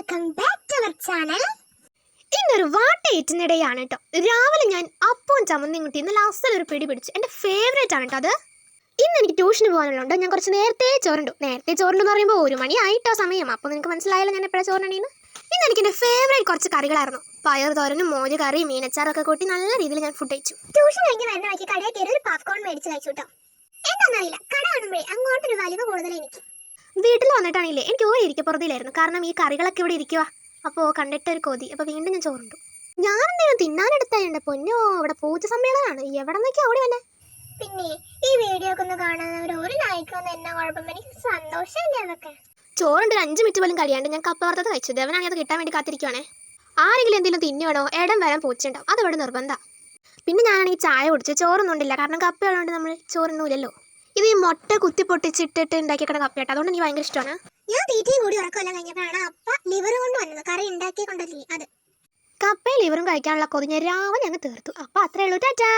Welcome back to our channel ഇന്നൊരു വാട്ടയേറ്റിനിടെയാണ് കേട്ടോ രാവിലെ ഞാൻ അപ്പവും ചമ്മന്തിയും കുട്ടി ഇന്ന് ലാസ്റ്റിൽ ഒരു പിടി പിടിച്ചു. എന്റെ ഫേവറേറ്റ് ആണ് കേട്ടോ അത്. ഇന്ന് എനിക്ക് ട്യൂഷന് പോകാനുള്ളതുകൊണ്ട് ഞാൻ കുറച്ച് നേരത്തെ ചോറുണ്ടു. നേരത്തെ ചോറുണ്ടെന്ന് പറയുമ്പോൾ ഒരു മണി ആയിട്ടോ സമയം. അപ്പോൾ നിനക്ക് മനസ്സിലായല്ലോ ഞാൻ എപ്പോഴാണ് ചോറുണ്ടെന്ന് ഇന്ന് എനിക്ക് എന്റെ ഫേവറേറ്റ് കുറച്ച് കറികളായിരുന്നു. പയർ തോരനും മോര് കറിയും മീനച്ചാറും ഒക്കെ കൂട്ടി നല്ല രീതിയിൽ ഞാൻ ഫുഡ് കഴിച്ചു. ട്യൂഷൻ കഴിഞ്ഞ് വരുന്ന വഴിക്ക് കടയിൽ കയറി ഒരു പോപ്കോൺ മേടിച്ച് കഴിച്ചു കേട്ടോ എന്താണെന്നറിയില്ല. കട കാണുമ്പോഴേ അങ്ങോട്ടൊരു വലിവ് കൂടുതൽ എനിക്ക്. വീട്ടിൽ വന്നിട്ടാണെങ്കിലേ എനിക്ക് ഓരോ ഇരിക്കപ്പുറത്തില്ലായിരുന്നു കാരണം ഈ കറികളൊക്കെ ഇവിടെ ഇരിക്കുക അപ്പോൾ കണ്ടിട്ട് ഒരു കൊതി. അപ്പോൾ വീണ്ടും ഞാൻ ചോറുണ്ടു. ഞാൻ എന്തെങ്കിലും തിന്നാനെടുത്താ എന്റെ പൊന്നോ അവിടെ പൂച്ച സമ്മേളനമാണ് എവിടെ നിന്നൊക്കെ ഓടി വന്നെ? പിന്നെ ഈ വീഡിയോ ഒക്കെ ഒന്ന് കാണുന്നവർ ഒരു ലൈക്ക് വന്ന് എന്നാ കുഴപ്പം? എനിക്ക് സന്തോഷമല്ലേ അതൊക്കെ. ചോറുണ്ട് ഒരു അഞ്ച് മിനിറ്റ് പോലും കഴിയാണ്ട് ഞാൻ കപ്പ വറുത്തത് കഴിച്ചു. ദേവനാണെങ്കിൽ അത് കിട്ടാൻ വേണ്ടി കാത്തിരിക്കുവാണേ. ആരെങ്കിലും എന്തെങ്കിലും തിന്നുവേണോ ഇടം വരാൻ പൂച്ചുണ്ടാവും അതവിടെ നിർബന്ധ. പിന്നെ ഞാനാണെങ്കിൽ ചായ കുടിച്ചു. ഉണ്ടില്ല. കാരണം കപ്പ ഉള്ളതുകൊണ്ട് നമ്മൾ ചോറൊന്നുമില്ലല്ലോ ഇത് ഈ മുട്ട കുത്തി പൊട്ടിച്ചിട്ടിട്ട് ഉണ്ടാക്കിയേക്കണ കപ്പയാട്ടോ. അതുകൊണ്ട് എനിക്ക് ഭയങ്കര ഇഷ്ടമാണ്. ഞാൻ തീറ്റയും കൂടി ഉറക്കമെല്ലാം കഴിഞ്ഞപ്പോഴാണ് അപ്പ ലിവർ കൊണ്ട് വന്നത്. കറി ഉണ്ടാക്കി കൊണ്ടല്ലേ അത്. കപ്പയും ലിവറും കഴിക്കാനുള്ള കൊതിഞ്ഞ രാവിലെ ഞങ്ങൾ തീർത്തു. അപ്പോൾ അത്രേ ഉള്ളൂ. ടാറ്റാ.